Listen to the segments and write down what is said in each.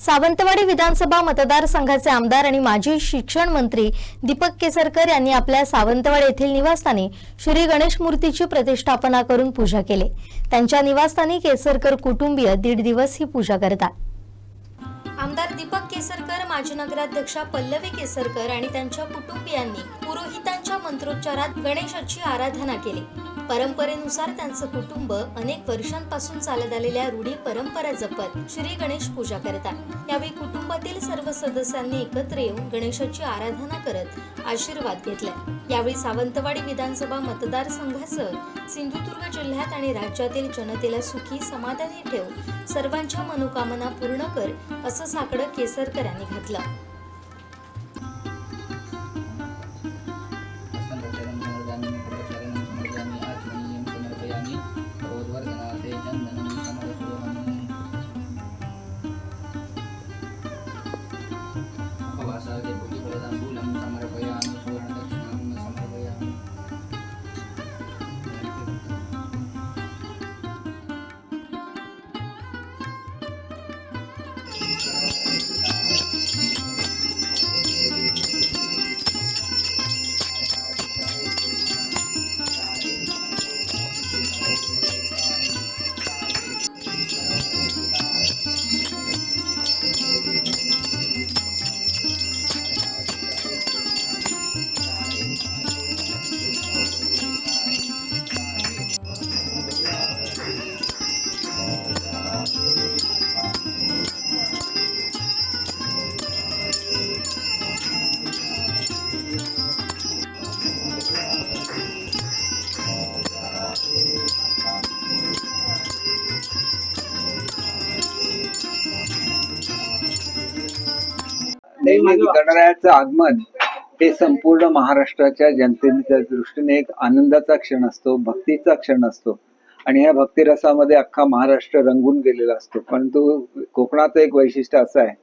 सावंतवाडी विधानसभा मतदारसंघाचे आमदार आणि माजी शिक्षण मंत्री दीपक केसरकर यांनी आपल्या सावंतवाडी येथील निवासस्थानी श्री गणेश मूर्तीची प्रतिष्ठापना करून पूजा केली. त्यांच्या निवासस्थानी केसरकर कुटुंबीय दीड दिवस ही पूजा करतात. आमदार दीपक केसरकर माजी नगराध्यक्षा पल्लवी केसरकर आणि त्यांच्या कुटुंबियांनी पुरोहितांच्या मंत्रोच्चारात गणेशाची आराधना केली. परंपरेनुसार त्यांचं कुटुंब अनेक वर्षांपासून चालत आलेल्या रूढी परंपरा जपत श्री गणेश पूजा करतात. यावेळी कुटुंबातील सर्व सदस्यांनी एकत्र येऊन गणेशाची आराधना करत आशीर्वाद घेतला. यावेळी सावंतवाडी विधानसभा मतदारसंघासह सिंधुदुर्ग जिल्ह्यात आणि राज्यातील जनतेला सुखी समाधानी ठेव सर्वांच्या मनोकामना पूर्ण कर असं साकडं केसरकर यांनी घातलं. नेहमी गणरायाचं आगमन हे संपूर्ण महाराष्ट्राच्या जनतेच्या दृष्टीने एक आनंदाचा क्षण असतो भक्तीचा क्षण असतो. आणि ह्या भक्तिरसामध्ये अख्खा महाराष्ट्र रंगून गेलेला असतो. परंतु कोकणाचं एक वैशिष्ट्य असं आहे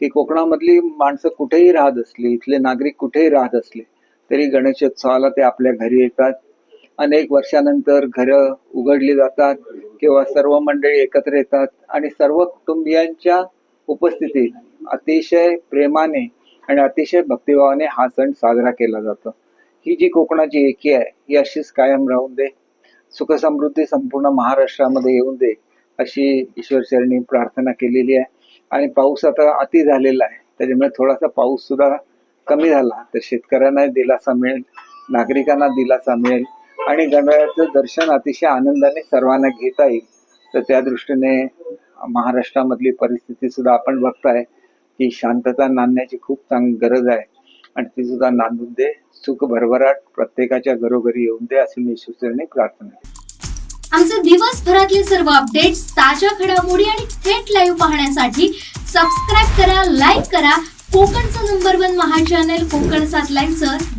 की कोकणामधली माणसं कुठेही राहत असली इथले नागरिक कुठेही राहत असले तरी गणेशोत्सवाला ते आपल्या घरी येतात. अनेक वर्षानंतर घरं उघडली जातात किंवा सर्व मंडळी एकत्र येतात आणि सर्व कुटुंबियांच्या उपस्थितीत अतिशय प्रेमाने आणि अतिशय भक्तिभावाने हा सण साजरा केला जातो. ही जी कोकणाची एकी आहे ही अशीच कायम राहून दे. सुखसमृद्धी संपूर्ण महाराष्ट्रामध्ये येऊन दे अशी ईश्वरचरणी प्रार्थना केलेली आहे. आणि पाऊस आता अति झालेला आहे त्याच्यामुळे थोडासा पाऊस सुद्धा कमी झाला तर शेतकऱ्यांना दिलासा मिळेल नागरिकांना दिलासा मिळेल. आणि गणरायाचं दर्शन अतिशय आनंदाने सर्वांना घेता येईल. तर त्या दृष्टीने महाराष्ट्रामधली परिस्थिती सुद्धा आपण बघताय की शांतता नांदण्याची खूप चांग गरज आहे. आणि ती सुद्धा नांदून दे. सुख भरभराट प्रत्येकाच्या घरोघरी येऊन दे अशी मी ईश्वरचरणी प्रार्थना करतो. आमचे दिवसभरातले सर्व अपडेट्स ताज्या घडामोडी आणि थेट लाईव्ह पाहण्यासाठी सबस्क्राईब करा लाईक करा. कोकणचं नंबर वन महा चॅनल कोकण सात लाईव्हचं